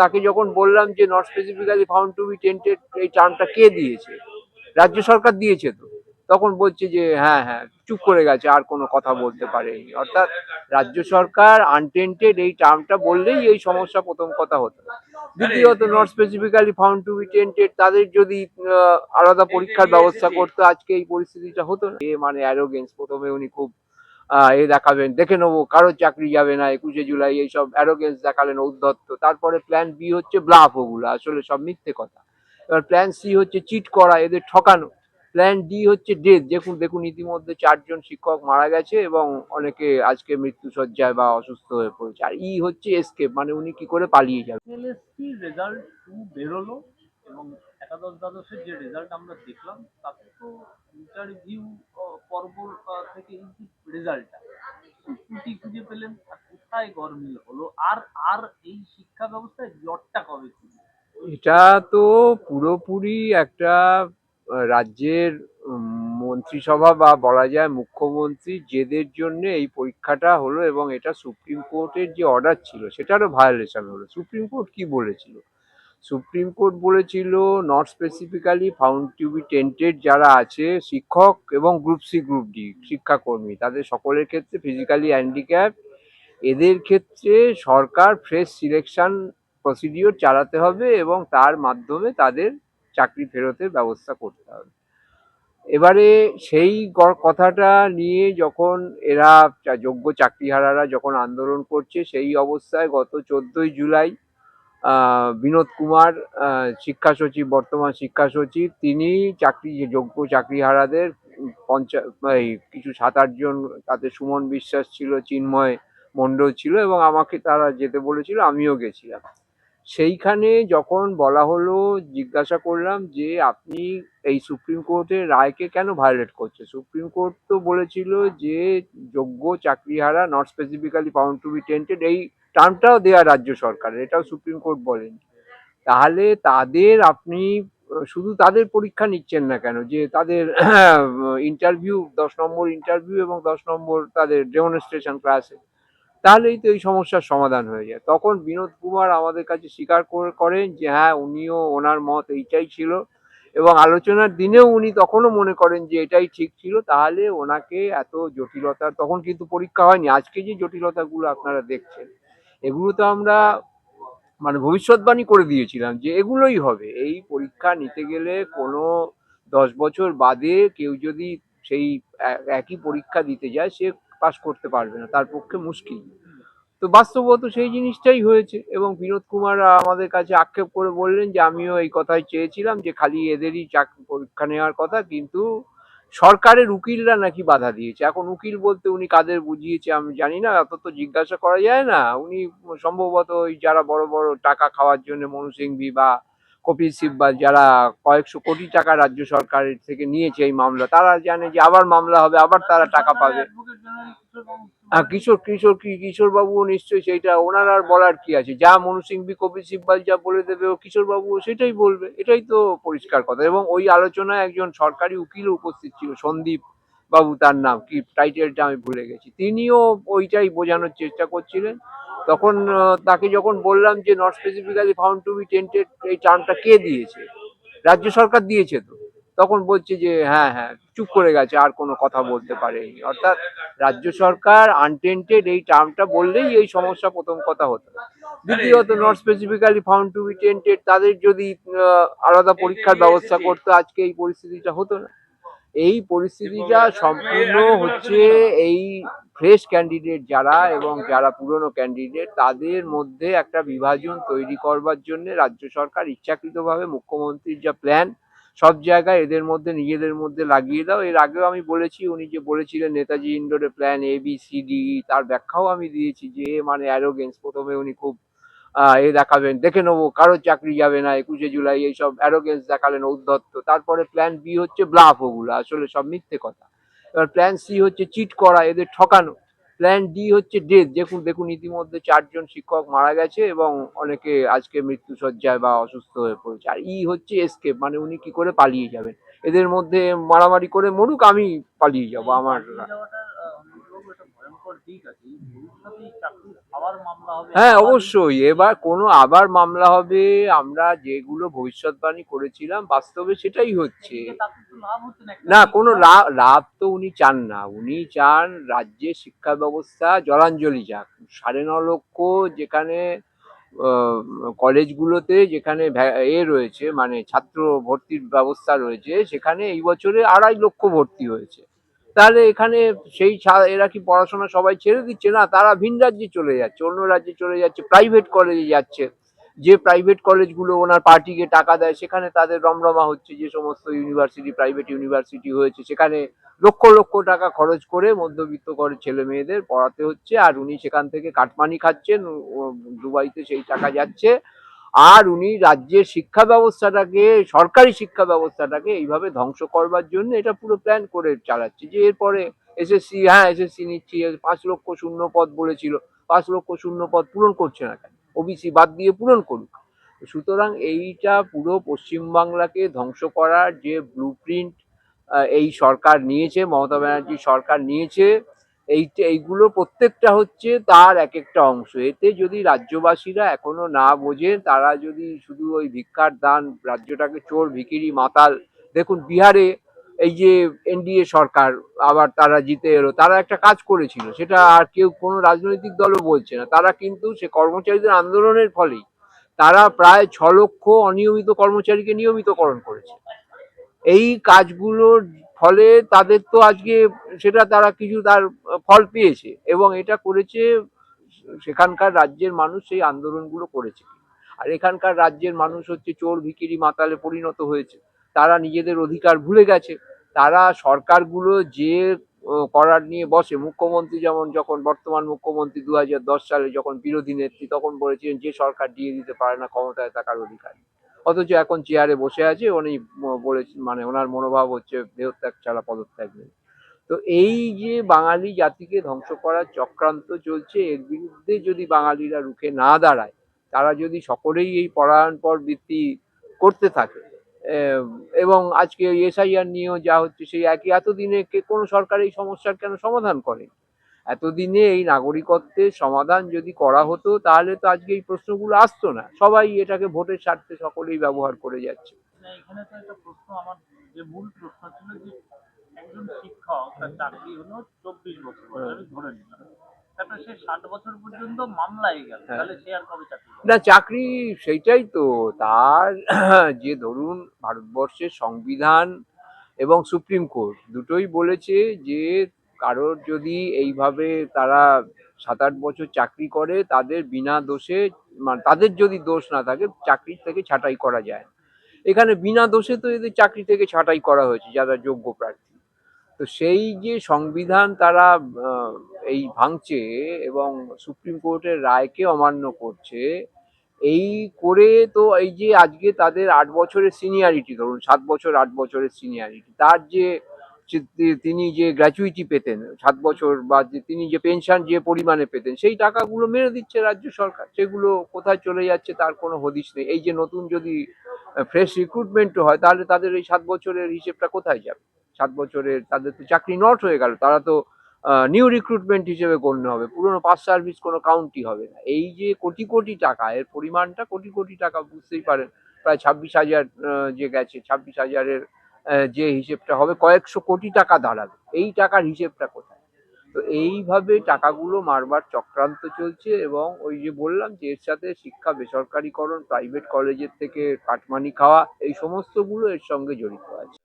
তাকে যখন বললাম যে not specifically found to be tainted এই টার্মটা কে দিয়েছে? রাজ্য সরকার দিয়েছে তো। তখন বলছে যে হ্যাঁ হ্যাঁ চুপ করে গেছে, আর কোনো কথা বলতে পারেনি। অর্থাৎ রাজ্য সরকার আনটেন্টেড এই টার্মটা বললেই এই সমস্যা প্রথম কথা হতো। দ্বিতীয়ত not specifically found to be tainted তাদের যদি আলাদা পরীক্ষার ব্যবস্থা করতো আজকে এই পরিস্থিতিটা হতো না। এ মানে অ্যারোগেন্স প্রথমে উনি খুব এ দেখাবেন। দেখে নেব, কারোর চাকরি যাবে না, একুশে জুলাই, এইসব অ্যারোগেন্স দেখালেন ঔদ্ধত্য। তারপরে প্ল্যান বি হচ্ছে ব্লাফ ওগুলো, আসলে সব মিথ্যে কথা। এবার প্ল্যান সি হচ্ছে চিট করা, এদের ঠকানো। প্ল্যান ডি হচ্ছে ডেথ দেখুন দেখুন, ইতিমধ্যে চারজন শিক্ষক মারা গেছে এবং অনেকে আজকে মৃত্যু সজ্জায় বা অসুস্থ হয়ে পড়েছে। আর ই হচ্ছে এসকেপ মানে উনি কি করে পালিয়ে এলএসটি রেজাল্ট বেরোলো এবং একাদশ দ্বাদশের যে রেজাল্ট আমরা দেখলাম, তাতে তো ইন্টারভিউ পর্ব থেকে রেজাল্টটা। ত্রুটি খুঁজে পেলেন আর কোথায় গরমিল হলো? আর আর এই শিক্ষা ব্যবস্থায় জটটা কবে এটা তো পুরোপুরি একটা রাজ্যের মন্ত্রিসভা বা বলা যায় মুখ্যমন্ত্রী জেদের জন্য এই পরীক্ষাটা হলো এবং এটা সুপ্রিম কোর্টের যে অর্ডার ছিল, সেটারও ভায়োলেশন হলো। সুপ্রিম কোর্ট কি বলেছিল? সুপ্রিম কোর্ট বলেছিল not specifically found to be tainted যারা আছে, শিক্ষক এবং গ্রুপ সি গ্রুপ ডি শিক্ষাকর্মী, তাদের সকলের ক্ষেত্রে ফিজিক্যালি হ্যান্ডিক্যাপ এদের ক্ষেত্রে সরকার ফ্রেশ সিলেকশন প্রসিডিওর চালাতে হবে এবং তার মাধ্যমে তাদের চাকরি ফেরতের ব্যবস্থা করতে হবে। এবারে সেই কথাটা নিয়ে যখন এরা যোগ্য চাকরিহারারা যখন আন্দোলন করছে, সেই অবস্থায় গত চোদ্দই জুলাই বিনোদ কুমার শিক্ষা সচিব, বর্তমান শিক্ষা সচিব, তিনি চাকরি যোগ্য চাকরিহারাদের পঞ্চায়েত এই কিছু সাত আটজন তাতে সুমন বিশ্বাস ছিল, চিন্ময় মণ্ডল ছিল এবং আমাকে তারা যেতে বলেছিল, আমিও গেছিলাম। সেইখানে যখন বলা হলো, জিজ্ঞাসা করলাম যে, আপনি এই সুপ্রিম কোর্টের রায়কে কেন ভায়োলেট করছে সুপ্রিম কোর্ট তো বলেছিল যে, যোগ্য চাকরিহারা not specifically found to be tainted এই টার্মটাও দেয়া রাজ্য সরকারের, এটাও সুপ্রিম কোর্ট বলেন। তাহলে তাদের আপনি, শুধু তাদের পরীক্ষা নিচ্ছেন না কেন, যে তাদের ইন্টারভিউ দশ নম্বর ইন্টারভিউ এবং দশ নম্বর তাদের ডেমনস্ট্রেশন ক্লাসে তাহলেই তো এই সমস্যার সমাধান হয়ে যায়। তখন বিনোদ কুমার আমাদের কাছে স্বীকার করে- করেন যে হ্যাঁ উনিও ওনার মত, এইটাই ছিল। এবং আলোচনার দিনেও উনি তখনও মনে করেন যে এটাই ঠিক ছিল, তাহলে ওনাকে এত জটিলতার, তখন কিন্তু পরীক্ষা হয়নি। আজকে যে জটিলতাগুলো আপনারা দেখছেন এগুলো তো আমরা মানে ভবিষ্যৎবাণী করে দিয়েছিলাম যে এগুলোই হবে। এই পরীক্ষা নিতে গেলে কোনো দশ বছর বাদে কেউ যদি সেই একই পরীক্ষা দিতে যায়, সে পাশ করতে পারবে না, তার পক্ষে মুশকিল। তো বাস্তবত সেই জিনিসটাই হয়েছে এবং বিনোদ কুমার আমাদের কাছে আক্ষেপ করে বললেন যে, আমিও এই কথাই চেয়েছিলাম যে, খালি এদেরই চাকরি পরীক্ষা নেওয়ার কথা, কিন্তু সরকারের উকিলরা নাকি বাধা দিয়েছে। এখন উকিল বলতে উনি কাদের বুঝিয়েছে আমি জানি না, অত তো জিজ্ঞাসা করা যায় না। উনি সম্ভবত ওই যারা বড় বড় টাকা খাওয়ার জন্য মনুসিংভি বা কপিল সিব্বাল যারা কয়েকশো কোটি টাকা রাজ্য সরকারের থেকে নিয়েছে এই মামলা, তারা জানে যে আবার মামলা হবে, আবার তারা টাকা পাবে। হ্যাঁ কিশোর কিশোর কিশোর বাবু নিশ্চয়ই সেইটা, ওনার আর বলার কি আছে? যা মনু সিংভি কপিল সিব্বাল যা বলে দেবে ও কিশোর বাবু সেটাই বলবে, এটাই তো পরিষ্কার কথা। এবং ওই আলোচনায় একজন সরকারি উকিল উপস্থিত ছিল, সন্দীপ বাবু তার নাম, কি টাইটেলটা আমি ভুলে গেছি। তিনিও ওইটাই বোঝানোর চেষ্টা করছিলেন। তখন তাকে যখন বললাম যে not specifically found to be tainted এই টার্মটা কে দিয়েছে? রাজ্য সরকার দিয়েছে তো। তখন বলছে যে হ্যাঁ হ্যাঁ চুপ করে গেছে আর কোনো কথা বলতে পারেনি। অর্থাৎ রাজ্য সরকার আনটেন্টেড এই টার্মটা বললেই এই সমস্যা প্রথম কথা হতো। দ্বিতীয়ত not specifically found to be tainted তাদের যদি আলাদা পরীক্ষার ব্যবস্থা করতো আজকে এই পরিস্থিতিটা হতো না। এই পরিস্থিতিটা সম্পূর্ণ হচ্ছে এই ফ্রেশ ক্যান্ডিডেট যারা এবং যারা পুরনো ক্যান্ডিডেট তাদের মধ্যে একটা বিভাজন তৈরি করবার জন্য রাজ্য সরকার ইচ্ছাকৃতভাবে মুখ্যমন্ত্রীর যা প্ল্যান সব জায়গায় এদের মধ্যে, নিজেদের মধ্যে লাগিয়ে দাও। এর আগেও আমি বলেছি, উনি যে বলেছিলেন Netaji ইন্ডোরে plan A B C D তার ব্যাখ্যাও আমি দিয়েছি যে মানে অ্যারোগেন্স প্রথমে উনি খুব এ দেখাবেন, দেখে নেব কারোর চাকরি যাবে না, একুশে জুলাই এইসব অ্যারোগেন্স দেখালেন ঔদ্ধত্য। তারপরে প্ল্যান বি হচ্ছে ব্লাফ ওগুলো, আসলে সব মিথ্যে কথা। এবার প্ল্যান সি হচ্ছে চিট করা, এদের ঠকানো। প্ল্যান ডি হচ্ছে ডেথ দেখুন দেখুন, ইতিমধ্যে চারজন শিক্ষক মারা গেছে এবং অনেকে আজকে মৃত্যু সজ্জায় বা অসুস্থ হয়ে পড়েছে। আর ই হচ্ছে এসকেপ মানে উনি কি করে পালিয়ে যাবেন? এদের মধ্যে মারামারি করে মরুক, আমি পালিয়ে যাব, আমার পালিয়ে যাওয়াটার আহ, অন্যবাবু একটা ভয়ঙ্কর দিক আছে এই ভবিষ্যতে এই চাকরির আবার মামলা হবে হ্যাঁ অবশ্যই। এবার কোনো আবার মামলা হবে আমরা যেগুলো ভবিষ্যৎবাণী করেছিলাম বাস্তবে সেটাই হচ্ছে। না কোনো লাভ লাভ তো উনি চান না। উনি চান রাজ্যের শিক্ষা ব্যবস্থা জলাঞ্জলি যাক। সাড়ে ন লক্ষ যেখানে কলেজগুলোতে যেখানে এ রয়েছে মানে ছাত্র ভর্তির ব্যবস্থা রয়েছে সেখানে এই বছরে আড়াই লক্ষ ভর্তি হয়েছে। তাহলে এখানে সেই এরা কি পড়াশোনা সবাই ছেড়ে দিচ্ছে? না, তারা ভিন রাজ্যে চলে যাচ্ছে, অন্য রাজ্যে চলে যাচ্ছে প্রাইভেট কলেজে যাচ্ছে। যে প্রাইভেট কলেজগুলো ওনার পার্টিকে টাকা দেয়, সেখানে তাদের রমরমা হচ্ছে, যে সমস্ত ইউনিভার্সিটি প্রাইভেট ইউনিভার্সিটি হয়েছে, সেখানে লক্ষ লক্ষ টাকা খরচ করে মধ্যবিত্ত করে ছেলে মেয়েদের পড়াতে হচ্ছে, আর উনি সেখান থেকে কাটমানি খাচ্ছেন দুবাইতে সেই টাকা যাচ্ছে। আর উনি রাজ্যের শিক্ষা ব্যবস্থাটাকে, সরকারি শিক্ষা ব্যবস্থাটাকে এইভাবে ধ্বংস করবার জন্য এটা পুরো প্ল্যান করে চালাচ্ছে। যে এরপরে এসএসসি হ্যাঁ এসএসসি নিচ্ছি, পাঁচ লক্ষ শূন্য পদ বলেছিল, পাঁচ লক্ষ শূন্য পদ পূরণ করছে না কেন? ওবিসি বাদ দিয়ে পূরণ করুক। সুতরাং এইটা পুরো পশ্চিমবাংলাকে ধ্বংস করার যে ব্লু প্রিন্ট এই সরকার নিয়েছে, মমতা ব্যানার্জি সরকার নিয়েছে এই এইগুলো প্রত্যেকটা হচ্ছে তার এক একটা অংশ। এতে যদি রাজ্যবাসীরা এখনও না বোঝে তারা যদি শুধু ওই ভিক্ষার দান, রাজ্যটাকে চোর ভিকিরি মাতাল, দেখুন বিহারে এই যে এনডিএ সরকার আবার তারা জিতে এলো, তারা একটা কাজ করেছিল, সেটা আর কেউ কোনো রাজনৈতিক দলও বলছে না। তারা কিন্তু সে কর্মচারীদের আন্দোলনের ফলেই তারা প্রায় ছ লক্ষ অনিয়মিত কর্মচারীকে নিয়মিতকরণ করেছে। এই কাজগুলোর ফলে তাদের তো আজকে সেটা তারা কিছু তার ফল পেয়েছে এবং এটা করেছে সেখানকার রাজ্যের মানুষ সেই আন্দোলনগুলো করেছে। আর এখানকার রাজ্যের মানুষ হচ্ছে চোর, ভিকিরি, মাতালে পরিণত হয়েছে। তারা নিজেদের অধিকার ভুলে গেছে। তারা সরকারগুলো যে করার নিয়ে বসে। মুখ্যমন্ত্রী যেমন যখন বর্তমান মুখ্যমন্ত্রী দু হাজার দশ সালে যখন বিরোধী নেত্রী তখন বলেছিলেন, যে সরকার দিয়ে দিতে পারে না ক্ষমতায় থাকার অধিকার। অথচ এখন চেয়ারে বসে আছে, উনি বলে মানে ওনার মনোভাব হচ্ছে দেহত্যাগ ছাড়া পদত্যাগ নেই। তো এই যে বাঙালি জাতিকে ধ্বংস করার চক্রান্ত চলছে, এর বিরুদ্ধে যদি বাঙালিরা রুখে না দাঁড়ায়, তারা যদি সকলেই এই পরায়ণপর বৃত্তি করতে থাকে এবং আজকে এসআইআর নিয়েও যা হচ্ছে, সেই একই, এতদিনে কোনো সরকার এই সমস্যার কেন সমাধান করে এতদিনে এই নাগরিকত্বের সমাধান যদি করা হতো তাহলে তো আজকে এই প্রশ্নগুলো আসতো না। সবাই এটাকে ভোটের স্বার্থে সকলেই ব্যবহার করে যাচ্ছে। এখানে তো একটা প্রশ্ন আমার যে মূল প্রশ্ন ছিল যে একজন শিক্ষক তার চাকরি হলো চব্বিশ বছর আমি ধরে নিলাম। হ্যাঁ। না চাকরি সেইটাই তো তার যে ধরুন ভারতবর্ষের সংবিধান এবং সুপ্রিম কোর্ট দুটোই বলেছে যে কারোর যদি এইভাবে তারা সাত আট বছর চাকরি করে, তাদের বিনা দোষে মানে তাদের যদি দোষ না থাকে, চাকরি থেকে ছাঁটাই করা যায়। এখানে বিনা দোষে তো এদের চাকরি থেকে ছাঁটাই করা হয়েছে, যারা যোগ্য প্রার্থী তো সেই যে সংবিধান তারা এই ভাঙছে এবং সুপ্রিম কোর্টের রায়কে অমান্য করছে, এই করে তো এই যে আজকে তাদের আট বছরের সিনিয়রিটি, ধরুন সাত বছর, আট বছরের সিনিয়রিটি, তার যে তিনি যে গ্র্যাচুইটি পেতেন, সাত বছর বা তিনি যে পেনশন যে পরিমাণে পেতেন, সেই টাকাগুলো মেরে দিচ্ছে রাজ্য সরকার। সেগুলো কোথায় চলে যাচ্ছে তার কোনো হদিশ নেই। এই যে নতুন যদি ফ্রেশ রিক্রুটমেন্ট হয়, তাহলে তাদের এই সাত বছরের হিসেবটা কোথায় যাবে? সাত বছরের তাদের তো চাকরি নট হয়ে গেল, তারা তো নিউ রিক্রুটমেন্ট হিসেবে গণ্য হবে। পুরনো পাস সার্ভিস কোনো কাউন্টই হবে না। এই যে কোটি কোটি টাকা, এর পরিমাণটা কোটি কোটি টাকা বুঝতেই পারেন। প্রায় ছাব্বিশ হাজার যে গেছে, ছাব্বিশ হাজারের যে হিসেবটা হবে, কয়েকশো কোটি টাকা দাঁড়াবে। এই টাকার হিসেবটা কোথায়? তো এইভাবে টাকাগুলো মারবার চক্রান্ত চলছে এবং ওই যে বললাম যে এর সাথে শিক্ষা, বেসরকারিকরণ প্রাইভেট কলেজের থেকে কাটমানি খাওয়া, এই সমস্তগুলো এর সঙ্গে জড়িত আছে।